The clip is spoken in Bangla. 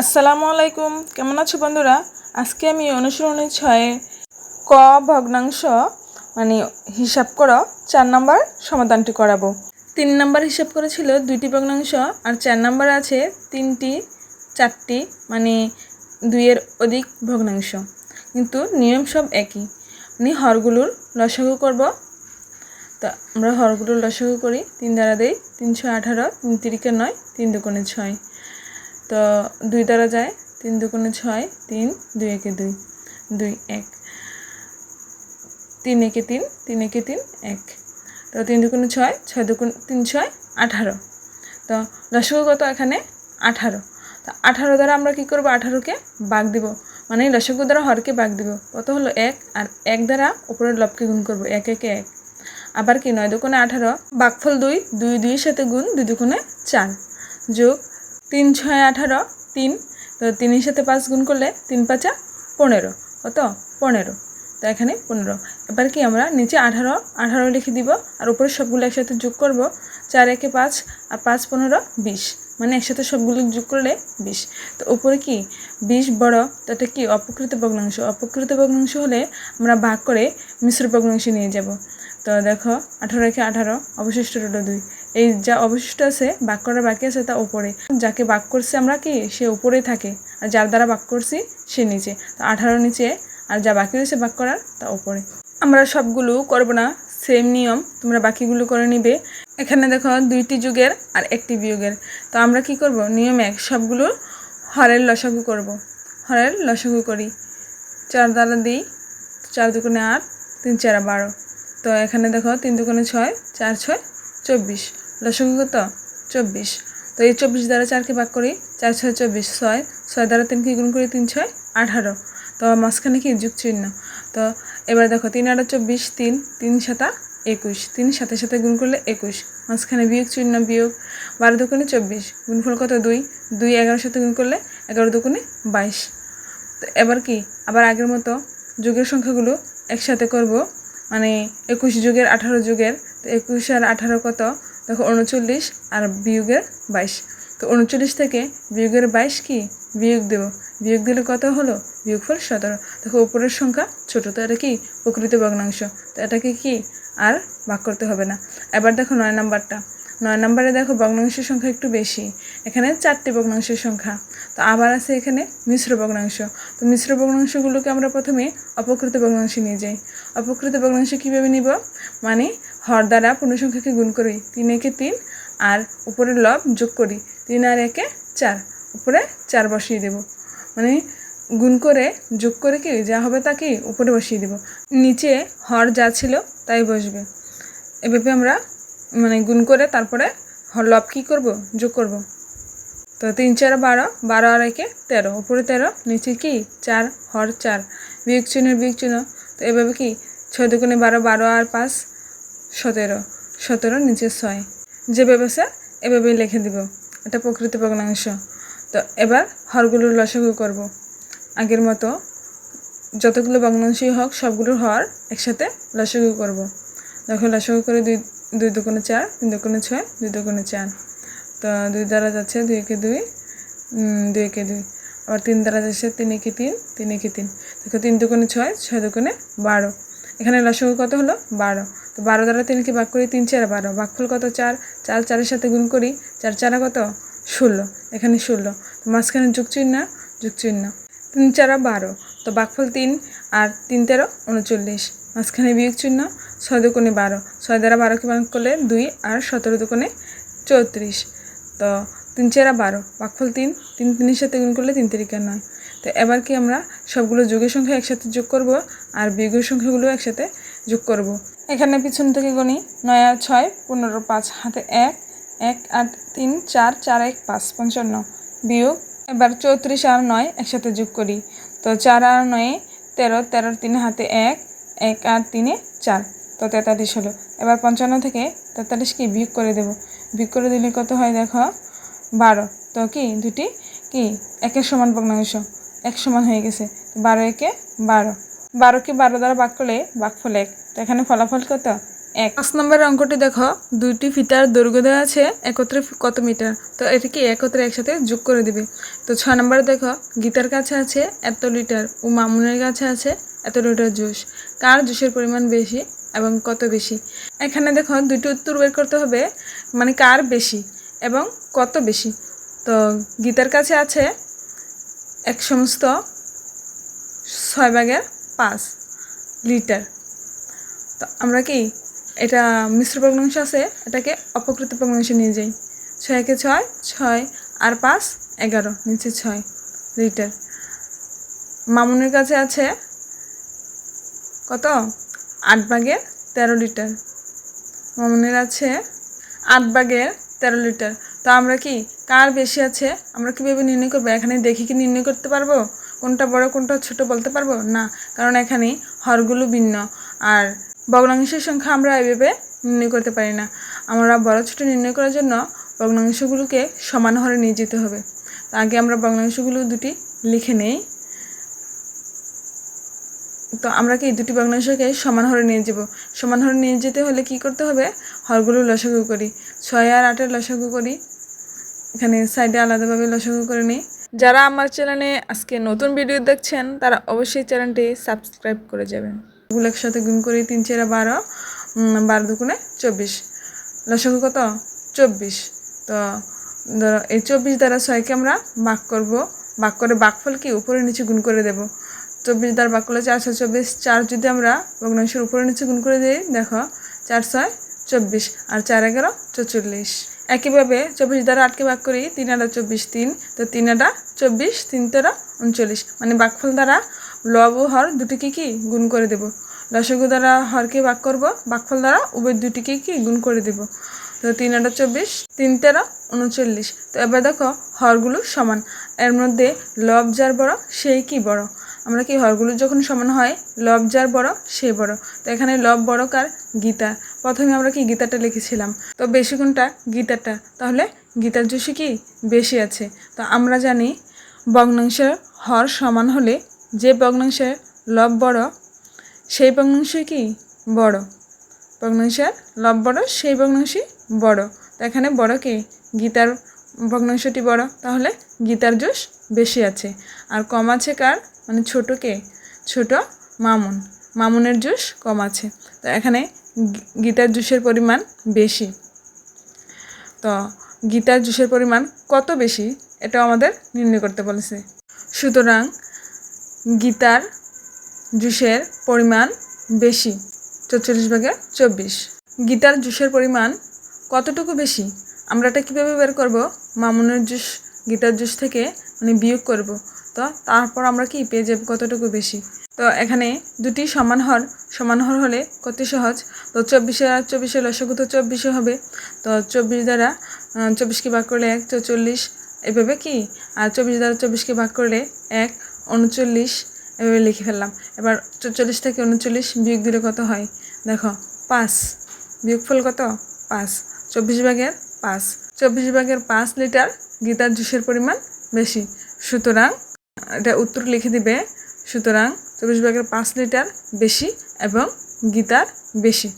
আসসালামু আলাইকুম। কেমন আছো বন্ধুরা? আজকে আমি অনুসরণী ছয়ে ক ভগ্নাংশ মানে হিসাব করো, চার নাম্বার সমাধানটি করাবো। তিন নম্বর হিসাব করেছিল দুইটি ভগ্নাংশ আর চার নাম্বার আছে তিনটি, চারটি মানে দুইয়ের অধিক ভগ্নাংশ। কিন্তু নিয়ম সব একই। মানে হরগুলোর লসাগু করব। তা আমরা হরগুলোর লসাগু করি। তিন দ্বারা দেই তিনশো আঠারো, তিন তিরিকে নয়, তিন দুগুণে ছয়। তো দুই দ্বারা যায়, তিন দুগুণে ছয়, তিন, দুই একে দুই দুই এক। তিন একে তিন তিন একে তিন, এক। তো তিন দুগুণে ছয় ছয় দুগুণ, তিন ছয়, আঠারো। তো লসগু কত এখানে আঠারো। তো আঠারো দ্বারা আমরা কী করব? আঠারোকে বাঘ দিব। মানে লসগু দ্বারা হরকে বাঘ দিব। কত হলো? এক। আর এক দ্বারা উপরের লবকে গুণ করব। এক, একে, এক। আবার কি? নয় দুগুণে আঠারো বাঘফল দুই দুই, দুইয়ের সাথে গুণ দুই দুগুণে চার। যোগ তিন ছয় আঠারো, তিন। তো তিনের সাথে পাঁচ গুণ করলে তিন পাঁচা পনেরো। কত? পনেরো। তো এখানে পনেরো। এবার কি আমরা নিচে আঠারো আঠারো লিখে দিব আর উপরে সবগুলো একসাথে যোগ করব। চার, একে পাঁচ আর পাঁচ, পনেরো, বিশ। মানে একসাথে সবগুলো যোগ করলে বিশ। তো উপরে কি? বিশ বড়, তো এটা কি? অপকৃত ভগ্নাংশ। অপকৃত ভগ্নাংশ হলে আমরা ভাগ করে মিশ্র ভগ্নাংশে নিয়ে যাব। তো দেখো, আঠারো একে আঠারো, অবশিষ্ট রইল দুই। এই যা অবশিষ্ট আছে বাক করার বাকি আছে, তা উপরে। যাকে বাক করছে আমরা কি, সে উপরেই থাকে। আর যার দ্বারা বাক করছি, সে নিচে। তো আঠারো নিচে, আর যা বাকি রয়েছে বাক করার, তা উপরে। আমরা সবগুলো করব না সেম নিয়ম, তোমরা বাকিগুলো করে নিবে। এখানে দেখো, দুইটি যুগের আর একটি বিয়োগের। তো আমরা কি করব? নিয়ম এক, সবগুলো হরের লসাগু করব। হরের লসাগু করি। চার দ্বারা দিই, চার দুগুণে আট, তিন চারা বারো। তো এখানে দেখো তিন দুগুণে ছয়, চার ছয়, চব্বিশ। লসঙ্গ কত? চব্বিশ। তো এই চব্বিশ দ্বারা চারকে ভাগ করি? চার ছয় চব্বিশ, ছয়। ছয় দ্বারা তিনকে গুণ করি? তিন ছয়, আঠারো। তো মাঝখানে কি? যুগ চিহ্ন তো এবার দেখো তিন আটা চব্বিশ, তিন তিন সাতা একুশ। তিন সাথে সাথে গুণ করলে একুশ। মাঝখানে বিয়োগ চিহ্ন, বিয়োগ বারো দুগুণে চব্বিশ। গুণফল কত? দুই। দুই এগারোর সাথে গুণ করলে এগারো দুগুণে বাইশ। তো এবার কি? আবার আগের মতো যুগের সংখ্যাগুলো একসাথে করব। মানে একুশ যুগের আঠারো যুগের, তো একুশ আর আঠারো কত? দেখো উনচল্লিশ আর বিয়োগের বাইশ। তো উনচল্লিশ থেকে বিয়োগের বাইশ কি? বিয়োগ দেব। বিয়োগ দিলে কত হলো? বিয়োগফল সতেরো। দেখো উপরের সংখ্যা ছোটো, তো এটা কি? প্রকৃত ভগ্নাংশ। তো এটাকে কি? আর ভাগ করতে হবে না। এবার দেখো নয় নাম্বারটা। নয় নম্বরে দেখো ভগ্নাংশের সংখ্যা একটু বেশি। এখানে চারটি ভগ্নাংশের সংখ্যা। তো আবার আছে এখানে মিশ্র ভগ্নাংশ। তো মিশ্র ভগ্নাংশগুলোকে আমরা প্রথমে অপকৃত ভগ্নাংশে নিয়ে যাই। অপকৃত ভগ্নাংশ কীভাবে নিব? মানে হর দ্বারা পূর্ণসংখ্যাকে গুণ করি। তিন একে তিন আর উপরের লব যোগ করি। তিন আর একে চার। উপরে চার বসিয়ে দেব। মানে গুণ করে, যোগ করে কি? যা হবে তা কি? উপরে বসিয়ে দেব। নিচে হর যা ছিল তাই বসবে। এভাবে আমরা মানে গুণ করে তারপরে লব কী করব? যোগ করব। তো তিন, চার, বারো বারো আর একে তেরো। উপরে তেরো, নিচে কি? চার, হর চার। বিয়োগ চিহ্নের বিয়োগ চিহ্ন। তো এভাবে কি? ছয় দুগুণে বারো বারো, আর পাঁচ, সতেরো। সতেরো, নিচে ছয়। যে ব্যবসা এভাবেই লিখে দিব। এটা প্রকৃত ভগ্নাংশ। তো এবার হরগুলোর লসাগু করব। আগের মতো যতগুলো ভগ্নাংশই হোক, সবগুলোর হর একসাথে লসাগু করব। দেখো, লসাগু করে দুই দুই দুগুণে চার, তিন দুগুণে ছয়, দুই দুগুণে চার। তো দুই দ্বারা যাচ্ছে দুই একে দুই দুই একে দুই। আবার তিন দ্বারা যাচ্ছে তিন একে তিন তিন একে তিন। দেখো তিন দুগুণে ছয় ছয় দুগুণে বারো। এখানে লসাগু কত হলো? বারো। তো বারো দ্বারা তিনকে ভাগ করি, তিন চার বারো। ভাগফল কত? চার। চার চারের সাথে গুণ করি, চার চারা কত? ষোলো। এখানে ষোলো। তো মাঝখানে যুগ চিহ্ন যুগ চিহ্ন। তিন চারা বারো। তো বাঘফল তিন আর তিন তেরো, উনচল্লিশ। মাঝখানে বিয়োগ চিহ্ন ছয় দুকোণে বারো। ছয় দ্বারা বারোকে ভাগ করলে দুই আর সতেরো দুকোণে চৌত্রিশ। তো, তিন চারা বারো বাঘফল তিন তিন তিনের সাথে গুণ করলে তিন তিরিকা নয়। তো এবার কি আমরা সবগুলো যোগের সংখ্যা একসাথে যোগ করব আর বিয়োগের সংখ্যাগুলো একসাথে যোগ করব? এখানে পিছন থেকে গণি নয় আর ছয়, পনেরো, পাঁচ, হাতে এক এক, আট, তিন, চার চার, এক, পাঁচ, পঞ্চান্ন। বিয়োগ, এবার চৌত্রিশ আর নয় একসাথে যোগ করি। তো চার আর নয়ে তেরো, তেরোর তিনে হাতে এক এক আর তিনে চার। তো তেতাল্লিশ হলো। এবার পঞ্চান্ন থেকে তেতাল্লিশ কি বিয়োগ করে দেব? বিয়োগ করে দিলে কত হয় দেখো? বারো। তো কি? দুটি কি? একের সমান ভগ্নাংশ। এক সমান হয়ে গেছে। বারো একে বারো। বারোকে বারো দ্বারা ভাগ করলে ভাগফল এক। তো এখানে ফলাফল কত? এক। পাঁচ নম্বরের অঙ্কটি দেখো। দুইটি ফিতার দৈর্ঘ্য দেওয়া আছে, একত্রে কত মিটার? তো এটিকে একত্রে একসাথে যোগ করে দিবে? তো ছয় নম্বরে দেখো, গীতার কাছে আছে এত লিটার ও মামুনের কাছে আছে এত লিটার জুস? কার জুসের পরিমাণ বেশি এবং কত বেশি? এখানে দেখো দুইটি উত্তর বের করতে হবে মানে কার বেশি এবং কত বেশি। তো গীতার কাছে আছে এক সমস্ত ছয় ভাগের পাঁচ লিটার। তো আমরা কি এটা মিশ্র ভগ্নাংশ আছে? এটাকে অপকৃত ভগ্নাংশে নিয়ে যাই। ছয় ছয়কে ছয় ছয় আর পাঁচ, এগারো, নিচে ছয় লিটার। মামুনের কাছে আছে কত? আট ভাগের তেরো লিটার। মামুনের আছে আট ভাগের তেরো লিটার। তো আমরা কি, কার বেশি আছে, আমরা কীভাবে নির্ণয় করব? এখানে দেখে কি নির্ণয় করতে পারব? কোনটা বড়, কোনটা ছোট বলতে পারব? না, কারণ এখানে হরগুলো ভিন্ন। আর ভগ্নাংশের সংখ্যা আমরা এভাবে নির্ণয় করতে পারি না। আমরা বড়, ছোট নির্ণয় করার জন্য ভগ্নাংশগুলোকে সমান হরে নিয়ে যেতে হবে। তো আগে আমরা ভগ্নাংশগুলো দুটি লিখে নেই। তো আমরা কি এই দুটি ভগ্নাংশকে সমান হরে নিয়ে যাব? সমান হরে নিয়ে যেতে হলে কি করতে হবে? হরগুলো লসাগু করি। ছয় আর আটের লসাগু করি। এখানে সাইডে আলাদাভাবে লসাগু করে নিই। যারা আমার চ্যানেলে আজকে নতুন ভিডিও দেখছেন, তারা অবশ্যই চ্যানেলটি সাবস্ক্রাইব করে যাবেন। গুলো একসাথে গুণ করি তিন চেরা বারো বারো দুগুণে চব্বিশ। লসাগু কত? চব্বিশ। তো ধরো এই চব্বিশ দ্বারা ছয়কে আমরা ভাগ করব। ভাগ করে ভাগফল কি? উপরে নিচে গুণ করে দেব। চব্বিশ দ্বারা ভাগ করলে চারশো চব্বিশ। চার যদি আমরা ভগ্নাংশের উপরে নিচে গুণ করে দিই, দেখো, চার ছয় চব্বিশ আর চার এগারো চৌচল্লিশ। একইভাবে চব্বিশ দ্বারা আটকে ভাগ করি, তিন আটা চব্বিশ তিন, তো তিন আটা চব্বিশ, তিন তেরো উনচল্লিশ। মানে বাকফল দ্বারা লব ও হর দুটিকে কি গুণ করে দেব? লসগু দ্বারা হরকে ভাগ করব, বাকফল দ্বারা উভয় দুটিকে কি গুণ করে দেব? তো তিন আটা চব্বিশ, তিন তেরো উনচল্লিশ। তো এবার দেখো হরগুলো সমান। এর মধ্যে লব যার বড়, সেই কি বড়? আমরা কি হরগুলো যখন সমান হয়, লব যার বড়, সে বড়। তো এখানে লব বড় কার? গীতা। প্রথমে আমরা কি গীতাটা লিখেছিলাম? তো বেশি কোনটা গীতাটা। তাহলে গীতার যোশী কি? বেশি আছে। তো আমরা জানি ভগ্নাংশের হর সমান হলে যে ভগ্নাংশের লব বড়, সেই ভগ্নাংশই কি? বড়। ভগ্নাংশের লব বড়, সেই ভগ্নাংশই বড়। তো এখানে বড় কি? গীতার ভগ্নাংশটি বড়, তাহলে গীতার জোশ বেশি আছে। আর কম আছে কার? মানে ছোট কে? ছোট মামুন। মামুনের জুস কম আছে। তো এখানে গীতার জুসের পরিমাণ বেশি। তো গীতার জুসের পরিমাণ কত বেশি? এটাও আমাদের নির্ণয় করতে বলেছে। সুতরাং গীতার জুসের পরিমাণ বেশি। চৌচল্লিশ ভাগে চব্বিশ। গীতার জুসের পরিমাণ কতটুকু বেশি? আমরা এটা কীভাবে বের করব? মামুনের জুস, গিটার জুস থেকে মানে বিয়োগ করব। তো তারপর আমরা কি পেয়ে যাব? কতটুকু বেশি? তো এখানে দুটি সমান হর সমান হর হলে কত সহজ? তো চব্বিশে আর চব্বিশে লসগু তো চব্বিশে হবে। তো চব্বিশ দ্বারা চব্বিশকে ভাগ করলে এক, চৌচল্লিশ। এভাবে কি? আর চব্বিশ দ্বারা চব্বিশকে ভাগ করলে এক, উনচল্লিশ। এভাবে লিখে ফেললাম। এবার চল্লিশ থেকে উনচল্লিশ বিয়োগ দিলে কত হয়? দেখো, পাঁচ। বিয়োগফল কত? পাঁচ। চব্বিশ ভাগের পাঁচ। চব্বিশ ভাগের পাঁচ লিটার গীতার জুসের পরিমাণ বেশি। সুতরাং, এটা উত্তর লিখে দিবে, সুতরাং চব্বিশ ভাগের পাঁচ লিটার বেশি এবং গীতার বেশি।